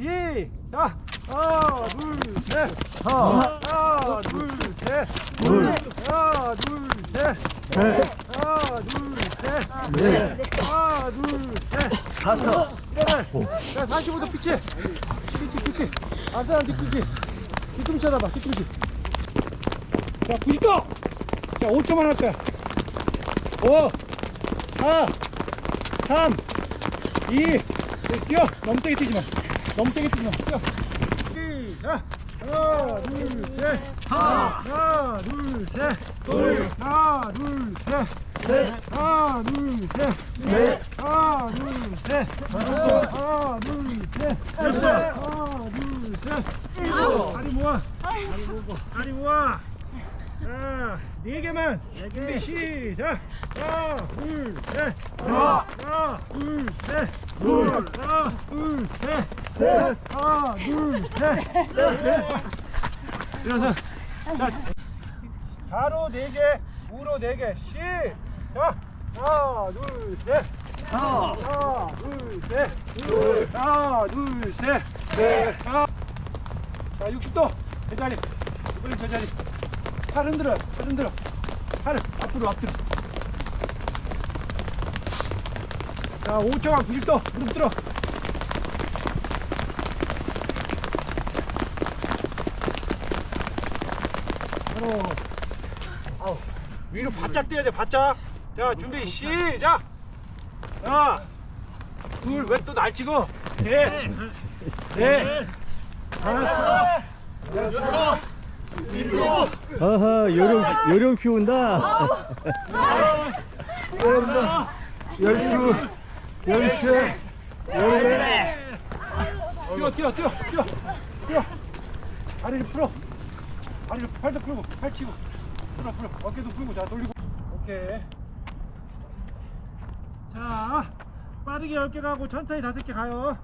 시작 하나 둘셋 하나 둘셋 하나 둘셋 하나 둘셋 하나 둘셋 다섯 자 45도 피치 피치 피치 앞사람 뒤꿈치 뒤꿈치 쳐다봐 뒤꿈치 자 90도 자 5초만 할 거야 5 4 3 2 뛰어 세게 뛰지 마 너무 세게 마. 뛰어. 하나 둘셋. 하나 둘셋. 하나 둘셋. 하나 둘셋. 하나 둘셋. 하나 둘셋. 하나 둘셋. 다리 모아. 다리 모고. 다리 모아 자, 네 개만. 준비 시작. 하나, 둘, 셋. 하나, 둘, 셋. 하나, 둘, 셋. 하나, 둘, 셋. 일어서. 자, 좌로 네 개, 우로 네 개. 시작. 하나, 둘, 셋. 하나, 둘, 셋. 하나, 둘, 셋. 하나. 자, 60도. 제자리. 이번엔 제자리. 팔 흔들어, 팔 흔들어. 팔을 앞으로, 앞뒤로. 자, 5초간 90도. 무릎 들어. 바로. 아우, 위로 바짝 떼야 돼, 바짝. 자, 준비, 시작! 자, 둘, 왜또날 찍어? 넷, 넷, 다섯, 여섯, 일곱, 아하 요령 요령 키운다 열두, 열세, 열네. 뛰어, 뛰어, 뛰어, 뛰어, 뛰어. 다리를 풀어. 다리를 팔도 풀고, 팔 치고. 풀어, 풀어. 어깨도 풀고, 자 돌리고. 오케이. 자, 빠르게 열개 가고 천천히 다섯 개 가요.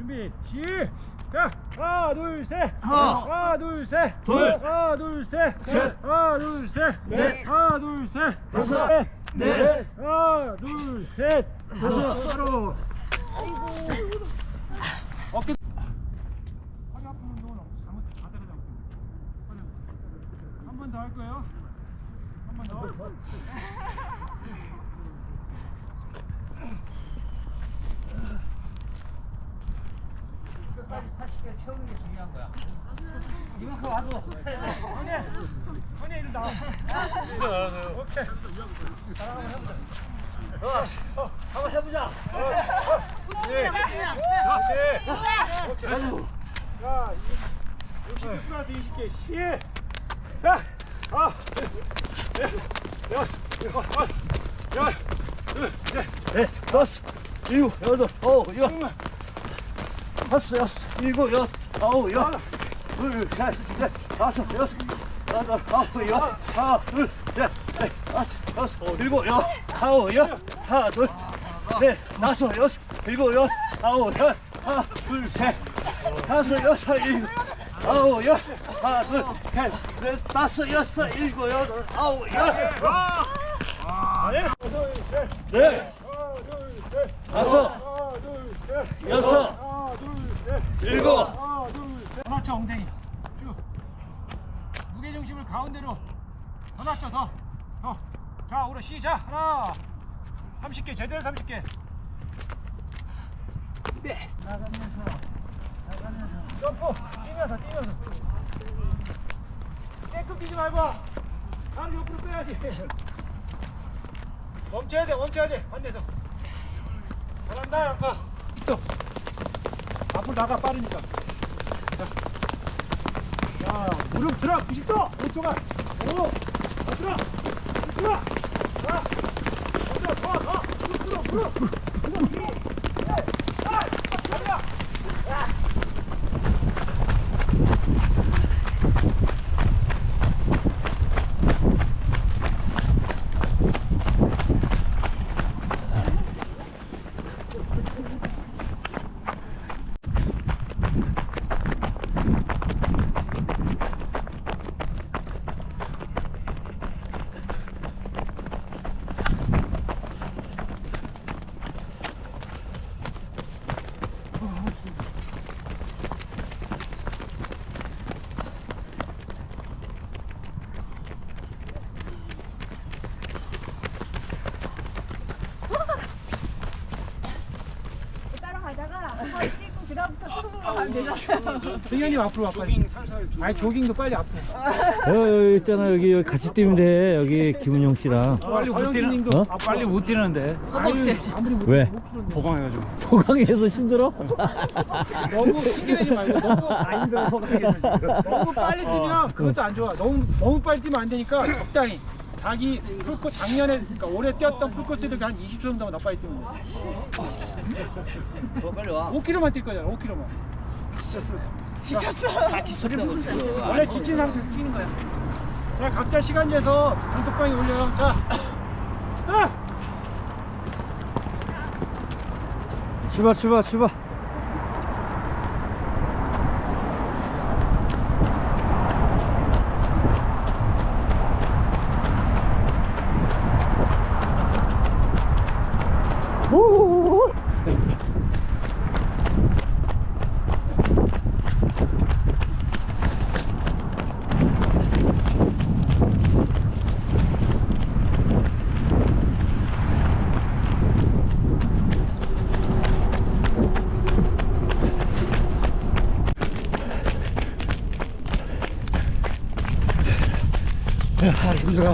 준비, 시작. 하나, 둘, 셋. 하나, 둘, 셋. 둘. 하나, 둘, 셋. 셋. 하나, 둘, 셋. 넷. 하나, 둘, 셋. 다섯. 넷. 넷. 하나, 둘, 셋. 다섯. 바로. 어깨. 허리 아픈 운동은 잘못 자세가 잘못. 한번 더 할 거예요. 한 번 더. 80개 채우는 게 중요한 거야. 이만큼 와도 언니, 언니 이리 나와. 오케이. 자, 한번 해보자. 어, 한번 해보자. 네. 자, 네. 오케이. 자, 60개 플러스 20개. 시. 자, 아, 네, 여섯, 둘, 셋, 넷 다섯 일곱 여덟 아홉 여 다섯 여섯 일곱 여덟 아홉 여. 둘 셋 넷 다섯 여섯. 여덟 아홉 여. 하나 둘 셋 넷 다섯 여섯. 일곱 여. 아홉 여. 하나 둘 셋 다섯 여섯. 일곱 여. 아홉 여. 하나 둘 셋. 다섯 여섯 일곱. 아홉 여. 하나 둘 셋 넷 다섯 여섯 일곱 여덟 아홉 여섯 둘, 셋. 네. 하나, 둘, 셋. 다섯 둘, 셋. 여섯. 둘, 셋. 일곱 하나, 둘, 낮춰, 엉덩이. 쭉. 무게중심을 가운데로. 더 낮춰, 더. 더. 자, 우리 시작. 하나. 30개, 제대로 30개. 네. 나가면서 나가면서 점프. 뛰면서, 뛰면서. 쬐끔 뛰지 말고. 다리 옆으로 빼야지. 멈춰야 돼, 멈춰야 돼. 반대서. 잘한다, 양파. 또. 앞으로 나가, 빠르니까. 자. 자, 무릎 들어, 90도. 5초간. 오. 더 들어. 들어. 자. 더 들어, 더, 더. 무릎 들어, 무릎. 무릎. 네. 아, 가자. 승현이 앞으로 와 빨리. 아니 조깅도 빨리 앞으로. 여기 있잖아 여기, 여기 같이 뛰면 돼 여기 김은영 씨랑 빨리 못 뛰는 어? 아, 빨리 못 뛰는데. 아니, 아무리 못 왜? 보강해가지고. 포강에서 힘들어? 너무 핑계대지 말고 너무 안 힘들어 너무 빨리 뛰면 그것도 안 좋아. 너무 너무 빨리 뛰면 안 되니까 적당히. 자기 풀코 작년에 그러니까 올해 뛰었던 풀코스들 한 20초 정도만 더 빨리 뛰면 돼. 어, 빨리 와. 5km만 뛸 거잖아. 5km만. 지쳤어. 다 지쳤다고 지금. 원래 지친 상태로 뛰는 거야. 자 각자 시간 재서 단톡방에 올려요. 자. 아! 출발 출발 출발 아, 힘들어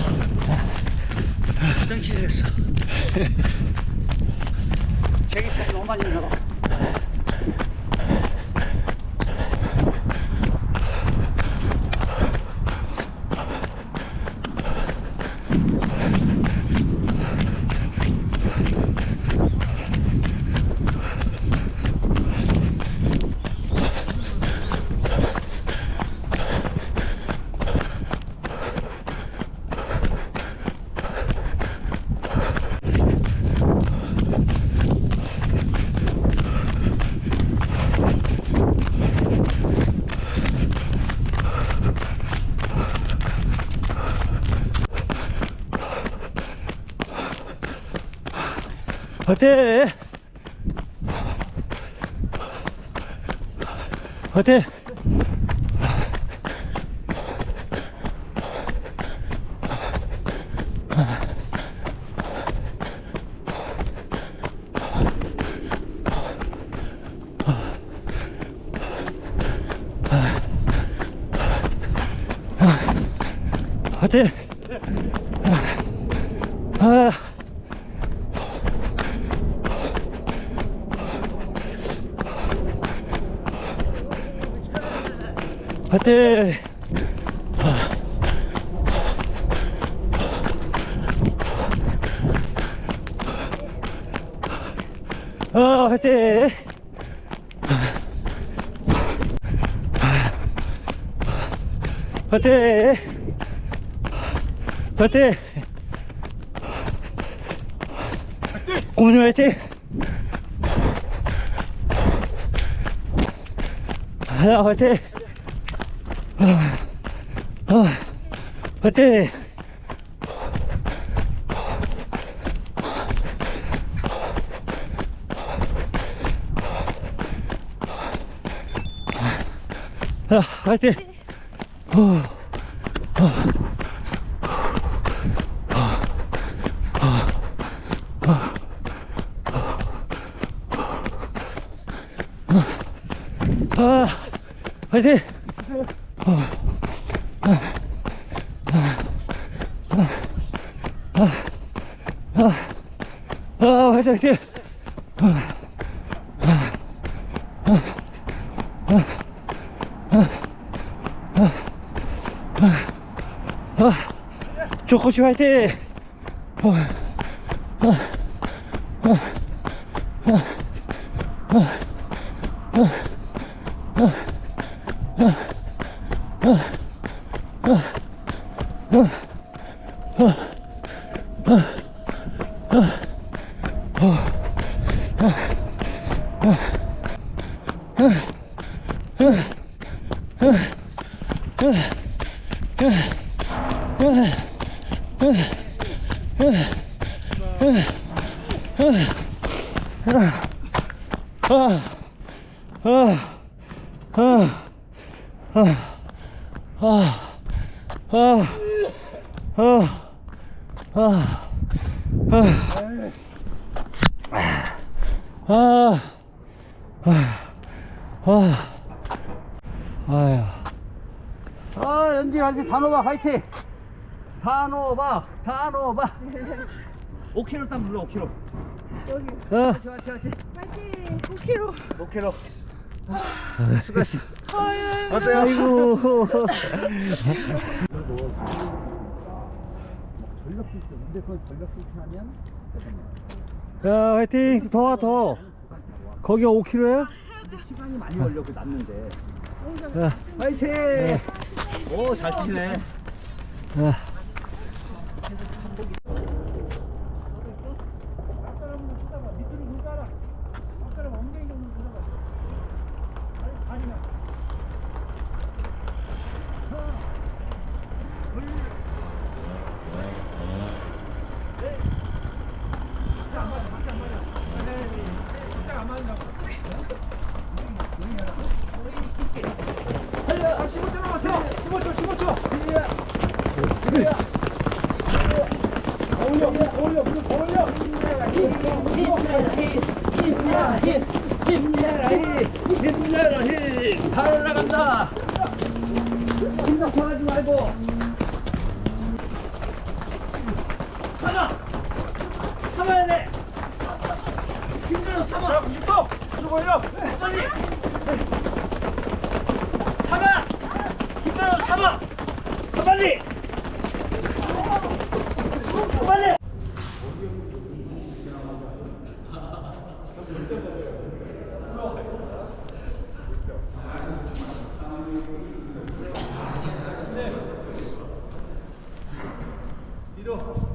화장실 했어. 제기까지 너무 많이 나가. 待て。待て。待て。はあ。 이팅! 아, 화이팅! 화이팅! 화이팅! 고문이 화이팅! 아, 화이팅! 아, 아, 화이팅! 아, 화이팅! 어, 아, 화이팅! 아, 화이팅, ちょ、腰割れてあ。 아, 아, 아, 아, 아, 아, 아, 아, 아, 아, 아야. 아, 연지 알지? 단호박 화이팅! 단호박, 단호박. 5kg 딱 눌러, 5kg. 여기. 어. 좋아, 좋아, 좋아. 화이팅! 5kg. 5kg. 수고했어. 어때요? 아이고. 전력 시스템, 근데 그건 전력 시스템 하면? 야 화이팅 더 와 더 거기가 5kg야? 시간이 많이 걸려, 그 났는데. 야, 화이팅! 오, 잘 치네. 야. 15초 15초 그래 더 올려 더 올려 더 올려 힘내라 힘 힘내라 힘 힘내라 힘잘 올라간다 힘다 쳐하지 말고 참아 참아야 돼 힘들어 참아 90도 들어 올려 빨리 더 빨리! 더 빨리! 밑으